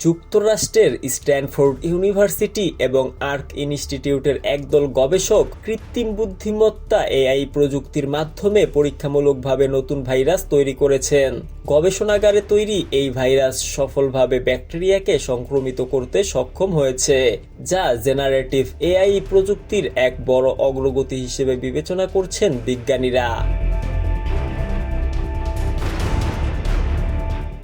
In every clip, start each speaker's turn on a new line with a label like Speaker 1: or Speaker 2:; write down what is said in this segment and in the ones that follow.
Speaker 1: যুক্তরাষ্ট্রের Stanford university এবং arc ইনস্টিটিউটের একদল গবেষক কৃত্রিম বুদ্ধিমত্তা এআই প্রযুক্তির মাধ্যমে পরীক্ষামূলকভাবে নতুন ভাইরাস তৈরি করেছেন। গবেষণাগারে তৈরি এই ভাইরাস সফলভাবে ব্যাকটেরিয়াকে সংক্রমিত করতে সক্ষম হয়েছে, যা জেনারেটিভ এআই প্রযুক্তির এক বড় অগ্রগতি হিসেবে বিবেচনা করছেন বিজ্ঞানীরা।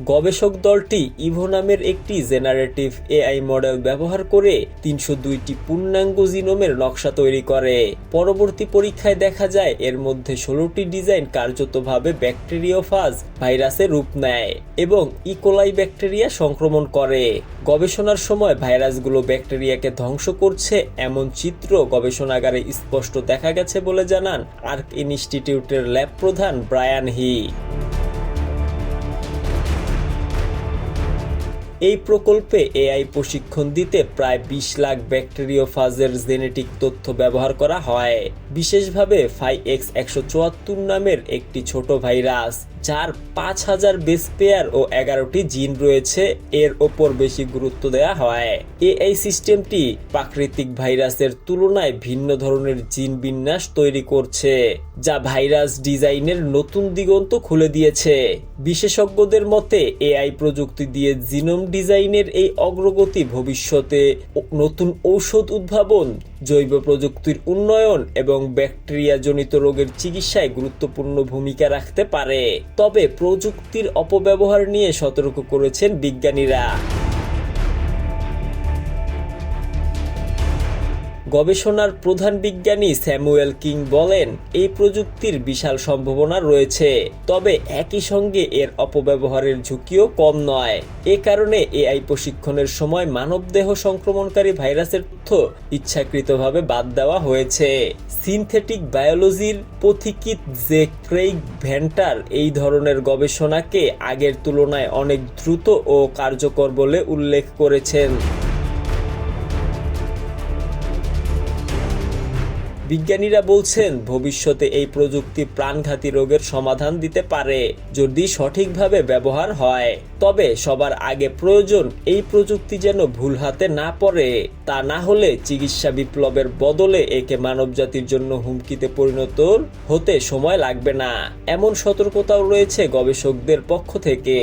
Speaker 1: গবেষক দলটি ইভো নামের একটি জেনারেটিভ এআই মডেল ব্যবহার করে তিনশো দুইটি পূর্ণাঙ্গ জিনোমের নকশা তৈরি করে। পরবর্তী পরীক্ষায় দেখা যায় এর মধ্যে ষোলোটি ডিজাইন কার্যতভাবে ব্যাকটেরিওফাজ ভাইরাসে রূপ নেয় এবং ইকোলাই ব্যাকটেরিয়া সংক্রমণ করে। গবেষণার সময় ভাইরাসগুলো ব্যাকটেরিয়াকে ধ্বংস করছে এমন চিত্র গবেষণাগারে স্পষ্ট দেখা গেছে বলে জানান আর্ক ইনস্টিটিউটের ল্যাব প্রধান ব্রায়ান হি। এই প্রকল্পে এআই প্রশিক্ষণ দিতে প্রায় বিশ লাখ ব্যাকটেরিওফাজের জেনেটিক তথ্য ব্যবহার করা হয়। বিশেষভাবে ফাই এক্স একশো চুয়াত্তর নামের একটি ছোট ভাইরাস। যার পাঁচ হাজার বেস পেয়ার ও এগারোটি জিন রয়েছে, এর ওপর বেশি গুরুত্ব দেওয়া হয়। এআই সিস্টেমটি প্রাকৃতিক ভাইরাসের তুলনায় ভিন্ন ধরনের জিন বিন্যাস তৈরি করছে, যা ভাইরাস ডিজাইনের নতুন দিগন্ত খুলে দিয়েছে। বিশেষজ্ঞদের মতে, এআই প্রযুক্তি দিয়ে জিনোম ডিজাইনের এই অগ্রগতি ভবিষ্যতে নতুন ঔষধ উদ্ভাবন জৈব প্রযুক্তির উন্নয়ন এবং ব্যাকটেরিয়া জনিত রোগের চিকিৎসায় গুরুত্বপূর্ণ ভূমিকা রাখতে পারে। তবে প্রযুক্তির অপব্যবহার নিয়ে সতর্ক করেছেন বিজ্ঞানীরা। গবেষণার প্রধান বিজ্ঞানী স্যামুয়েল কিং বলেন, এই প্রযুক্তির বিশাল সম্ভাবনা রয়েছে, তবে একই সঙ্গে এর অপব্যবহারের ঝুঁকিও কম নয়। এ কারণে এআই প্রশিক্ষণের সময় মানবদেহ সংক্রমণকারী ভাইরাসের তথ্য ইচ্ছাকৃতভাবে বাদ দেওয়া হয়েছে। সিনথেটিক বায়োলজির পথিকিত জে ক্রেইগ ভ্যান্টার এই ধরনের গবেষণাকে আগের তুলনায় অনেক দ্রুত ও কার্যকর বলে উল্লেখ করেছেন। বিজ্ঞানীরা বলছেন, ভবিষ্যতে এই প্রযুক্তি প্রাণঘাতী রোগের সমাধান দিতে পারে যদি সঠিকভাবে ব্যবহার হয়। তবে সবার আগে প্রয়োজন এই প্রযুক্তি যেন ভুল হাতে না পড়ে। তা না হলে চিকিৎসা বিপ্লবের বদলে একে মানবজাতির জন্য হুমকিতে পরিণত হতে সময় লাগবে না। এমন সতর্কতাও রয়েছে গবেষকদের পক্ষ থেকে।